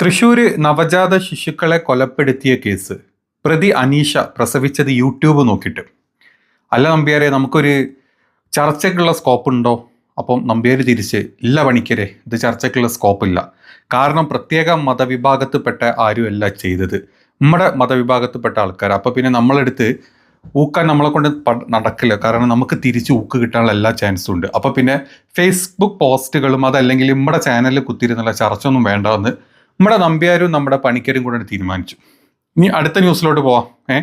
തൃശൂര് നവജാത ശിശുക്കളെ കൊലപ്പെടുത്തിയ കേസ്. പ്രതി അനീഷ പ്രസവിച്ചത് യൂട്യൂബ് നോക്കിയിട്ട്. അല്ല നമ്പ്യാരെ നമുക്കൊരു ചർച്ചയ്ക്കുള്ള സ്കോപ്പ് ഉണ്ടോ അപ്പം നമ്പ്യാര് തിരിച്ച് ഇല്ല പണിക്കരെ ഇത് ചർച്ചയ്ക്കുള്ള സ്കോപ്പ് ഇല്ല കാരണം പ്രത്യേക മതവിഭാഗത്തിൽപ്പെട്ട ആരുമല്ല ചെയ്തത്. നമ്മുടെ മതവിഭാഗത്തിൽപ്പെട്ട ആൾക്കാർ അപ്പോൾ പിന്നെ നമ്മളെടുത്ത് ഊക്കാൻ നമ്മളെ കൊണ്ട് നടക്കില്ല. കാരണം നമുക്ക് തിരിച്ച് ഊക്ക് കിട്ടാനുള്ള എല്ലാ ചാൻസും ഉണ്ട്. അപ്പോൾ പിന്നെ ഫേസ്ബുക്ക് പോസ്റ്റുകളും അതല്ലെങ്കിൽ നമ്മുടെ ചാനലിൽ കുത്തിയിരുന്നുള്ള ചർച്ച ഒന്നും വേണ്ടെന്ന് നമ്മുടെ നമ്പ്യാരും നമ്മുടെ പണിക്കരും കൂടെ തീരുമാനിച്ചു. ഇനി അടുത്ത ന്യൂസിലോട്ട് പോവാം. ഏ?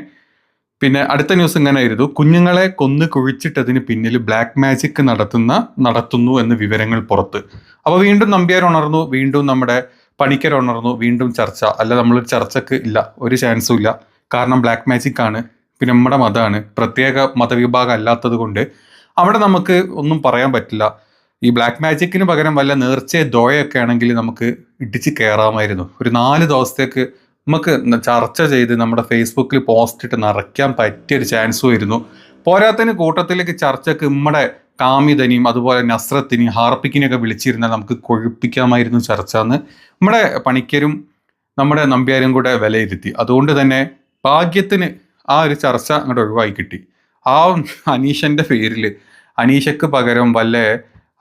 പിന്നെ അടുത്ത ന്യൂസ് ഇങ്ങനെ ആയിരുന്നു കുഞ്ഞുങ്ങളെ കൊന്ന് കുഴിച്ചിട്ടതിന് പിന്നിൽ ബ്ലാക്ക് മാജിക് നടത്തുന്ന നടത്തുന്നു എന്ന വിവരങ്ങൾ പുറത്ത്. അപ്പോൾ വീണ്ടും നമ്പ്യാർ ഉണർന്നു വീണ്ടും നമ്മുടെ പണിക്കർ ഉണർന്നു വീണ്ടും ചർച്ച. അല്ല നമ്മളൊരു ചർച്ചക്ക് ഇല്ല ഒരു ചാൻസും ഇല്ല. കാരണം ബ്ലാക്ക് മാജിക് ആണ് പിന്നെ നമ്മുടെ മതമാണ്. പ്രത്യേക മതവിഭാഗം അല്ലാത്തത് കൊണ്ട് അവിടെ നമുക്ക് ഒന്നും പറയാൻ പറ്റില്ല. ഈ ബ്ലാക്ക് മാജിക്കിന് പകരം വല്ല നേർച്ച ദോയൊക്കെ ആണെങ്കിൽ നമുക്ക് ഇടിച്ച് കയറാമായിരുന്നു ഒരു നാല് ദിവസത്തേക്ക് നമുക്ക് ചർച്ച ചെയ്ത് നമ്മുടെ ഫേസ്ബുക്കിൽ പോസ്റ്റ് ഇട്ട് നിറയ്ക്കാൻ പറ്റിയൊരു ചാൻസും ആയിരുന്നു. പോരാത്തതിന് കൂട്ടത്തിലേക്ക് ചർച്ചക്ക് നമ്മുടെ കാമിതനെയും അതുപോലെ നസ്രത്തിനെയും ഹാർപ്പിക്കിനെയൊക്കെ വിളിച്ചിരുന്നാൽ നമുക്ക് കൊഴുപ്പിക്കാമായിരുന്നു ചർച്ച എന്ന് നമ്മുടെ പണിക്കരും നമ്മുടെ നമ്പ്യാരും കൂടെ വിലയിരുത്തി. അതുകൊണ്ട് തന്നെ ഭാഗ്യത്തിന് ആ ഒരു ചർച്ച അങ്ങോട്ട് ഒഴിവായി കിട്ടി. ആ അനീഷന്റെ പേരിൽ അനീഷയ്ക്ക് പകരം വല്ല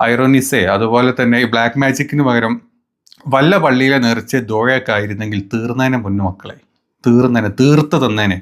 ഐറോണിസെ അതുപോലെ തന്നെ ഈ ബ്ലാക്ക് മാജിക്കിന് പകരം വല്ല പള്ളിയിലെ നേർച്ച ദോഴയൊക്കെ ആയിരുന്നെങ്കിൽ തീർന്നേനെ പൊന്നു മക്കളെ തീർന്നേനെ തീർത്ത് തന്നേനെ